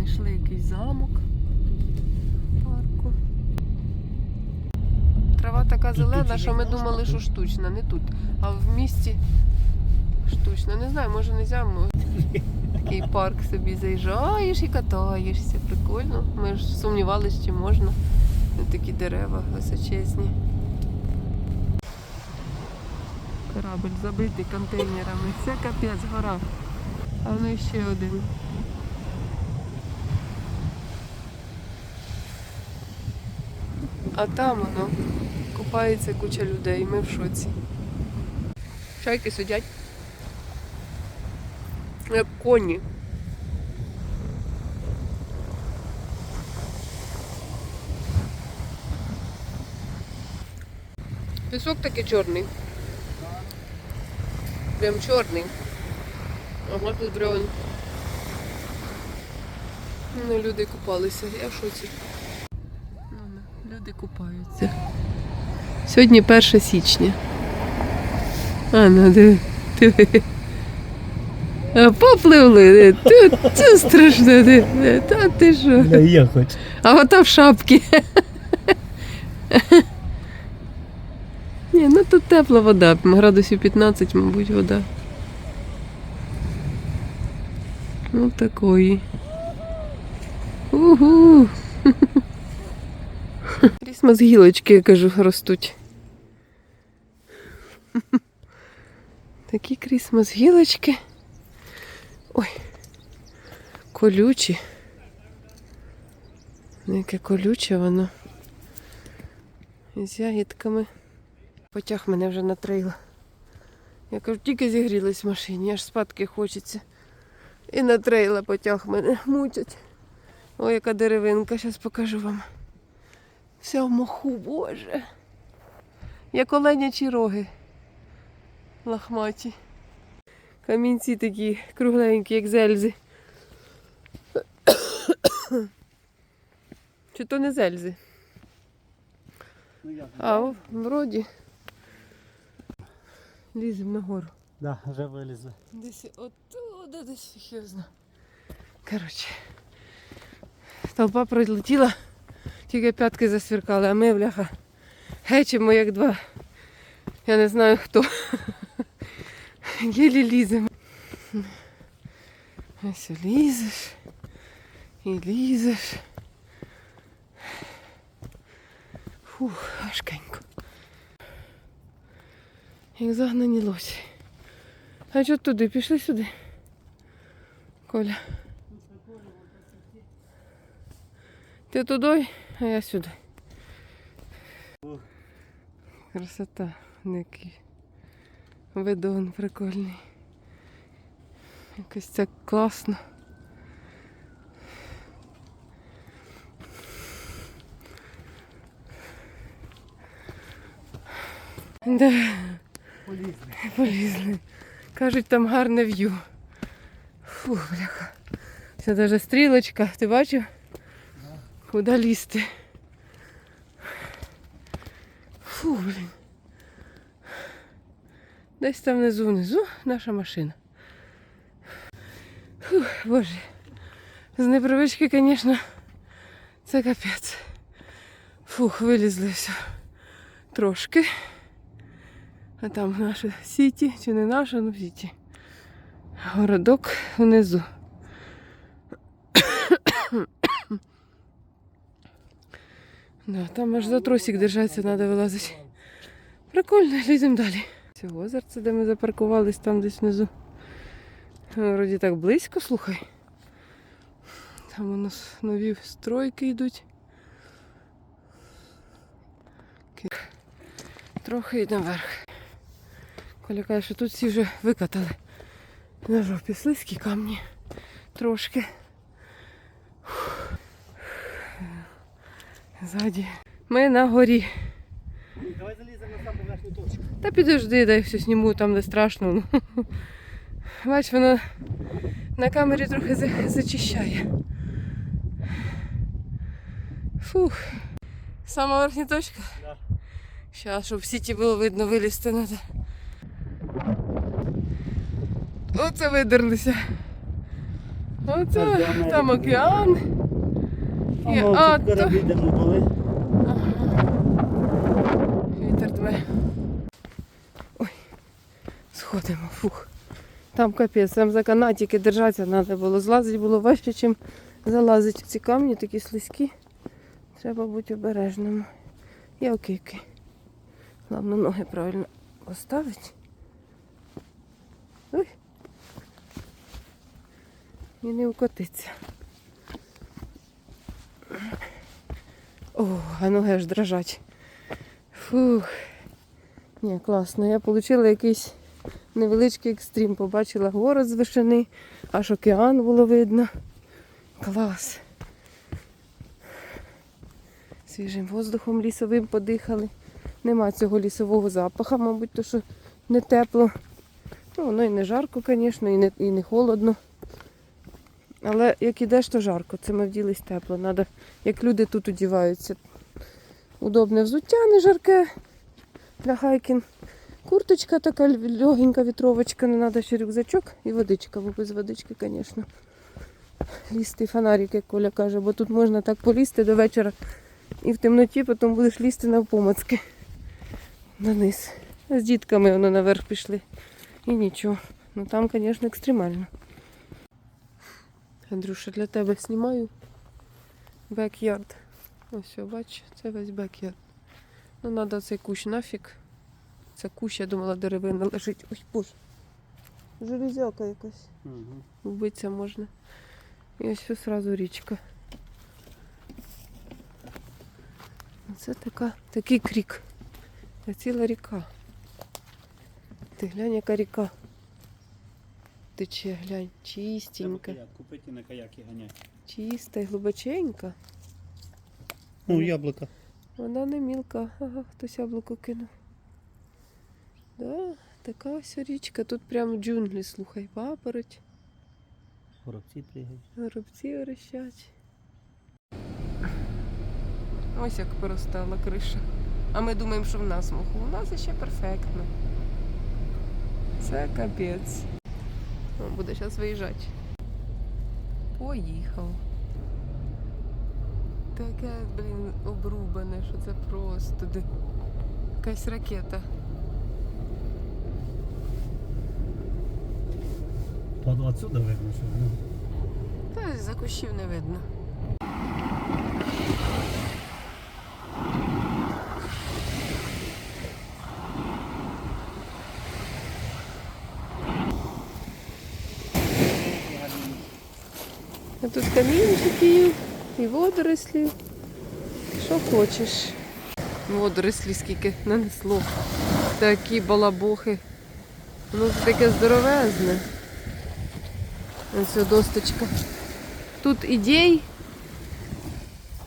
знайшли якийсь замок в парку. Трава така зелена, що ми думали, що штучна, не тут. А в місті штучна. Не знаю, може не зямо. Такий парк собі заїжджаєш і катаєшся. Прикольно. Ми ж сумнівалися, чи можна. Такі дерева височезні. Корабль забитий контейнерами. Все капець, гора. А ну ще один. А там воно купається куча людей. Ми в шоці. Чайки сидять. Як коні. Пісок такий чорний. Прям чорний. Ага, тут бревен. Ну, люди купалися, я в шоці. Люди купаються. Сьогодні 1 січня. А, ну диви, диви. Попливли. Тут це страшно. диви. Та ти що? Да ехать. А ота в шапці. Ні, ну тут тепла вода, градусів 15, мабуть, вода. Ну такої. Угу. Крісмас гілочки, я кажу, ростуть. Такі крісмас гілочки. Ой. Колючі. Ну, Яке колюче воно. З ягідками. Потяг мене вже на трейл. Я кажу, тільки зігрілась в машині, аж спадки хочеться. І на трейла потяг мене мучать. Ой, яка деревинка, зараз покажу вам. Вся в моху, боже. Як оленячі роги. Лахматі. Камінці такі кругленькі, як зельзи. Чи то не зельзи? Ну. А, о, вроді. Ліземо нагору. Да, вже вилізли. Десь оттуда, десь його. Коротше. Толпа прилетіла, тільки п'ятки засвіркали, а ми, бляха, гечимо як два. Я не знаю хто. Єлі ліземо. Ось лізеш. І лізеш. Фух, важкенько. Як загнані лосі. А що туди? Пішли сюди. Коля. Ти туди, а я сюди. Красота, який видон прикольний. Якось це класно. Да. Полізли. Полізли. Кажуть, там гарне в'ю. Фу, бляха. Це навіть стрілочка, ти бачив? Куди лізти? Фу, блін. Десь там внизу, внизу наша машина. Фу, боже. З непривички, звісно, це капець. Фух, вилізли все. Трошки. А там наша сіті, чи не наша, ну сіті. Городок внизу. Да, там аж за тросик держатися треба вилазити. Прикольно, ліземо далі. Це озерце, де ми запаркувались, там десь внизу. Ну, Вроді так близько, слухай. Там у нас нові стройки йдуть. Трохи й наверх. Коля каже, що тут всі вже викатали. На жопі слизькі камні. Трошки. Фух. Ззаді. Ми на горі. Давай заліземо на саму верхню точку. Та підожди, дай все зніму там, де страшно. Ну. Бач, воно на камері трохи зачищає. Фух. Сама верхня точка? Да. Зараз, щоб в сіті було видно, вилізти треба. Оце видерлися. Оце там океан. А І ці кораблі де. Вітер дме. Ой, сходимо, фух. Там капець, там за канатики держатися треба було. Злазити було важче, ніж залазити ці камні, такі слизькі. Треба бути обережним. Я окей. окей. Головне ноги правильно поставити. Ой. І не укотиться. О, а ноги аж дрожать. Фух. Ні, класно. Я отримала якийсь невеличкий екстрім. Побачила город з вишини, аж океан було видно. Клас. Свіжим воздухом лісовим подихали. Нема цього лісового запаха, мабуть, то що не тепло. Ну, воно і не жарко, звісно, і не, і не холодно. Але як ідеш, то жарко. Це ми вділись тепло. Надо, як люди тут одіваються. Удобне взуття, не жарке для хайкін. Курточка така легенька, вітровочка, не треба ще рюкзачок і водичка, бо без водички, звісно. Лізти фонарик, як Коля каже, бо тут можна так полізти до вечора і в темноті потім будеш лізти навпомацки. Наниз. З дітками вони наверх пішли. І нічого. Ну там, звісно, екстремально. Андрюша, для тебе знімаю бекярд. Ось, все, бач, це весь бекярд. Ну, треба цей кущ нафіг. Це кущ, я думала, деревина лежить. Ой, боже. Железяка якась. Угу. Вбитися можна. І ось все сразу річка. Це така, такий крік. Це ціла ріка. Ти глянь, яка ріка. Тече, глянь, чистенька, Купити на каяки ганять. чиста і глибоченька. Ну, яблука. Вона не мілка. Ага, хтось яблуко кинув. Да, така ось річка. Тут прям джунглі, слухай, папороть. Горобці пригають. Горобці орещать. Ось як поростала криша. А ми думаємо, що в нас моху. У нас ще перфектно. Це капець. О, буде зараз виїжджати. Поїхав. Таке, блін, обрубане, що це просто. Де... Якась ракета. То отсюда видно, що ну. Та за кущів не видно. А тут камінчиків і водорослі. Що хочеш. Водорослі скільки нанесло. Такі балабохи. Воно ж таке здоровезне. Ось досточка. Тут ідей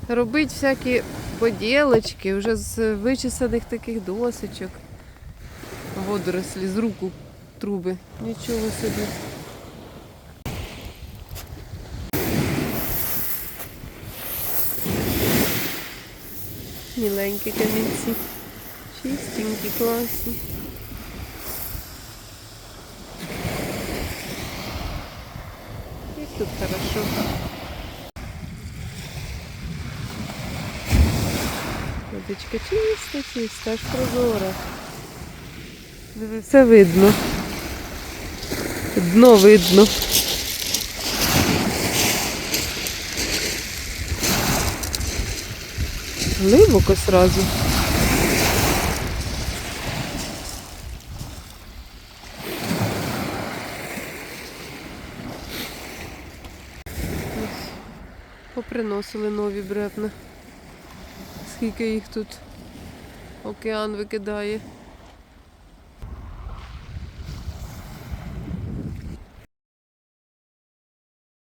робити всякі поділочки вже з вичесаних таких досочок. Водорослі з руку труби. Нічого собі. Міленькі камінці. Чистенькі, класні. Як тут хорошо. Водичка чиста, чиста, аж прозора. Все видно. Дно видно. Глибоко сразу. Поприносили нові бревна. Скільки їх тут океан викидає.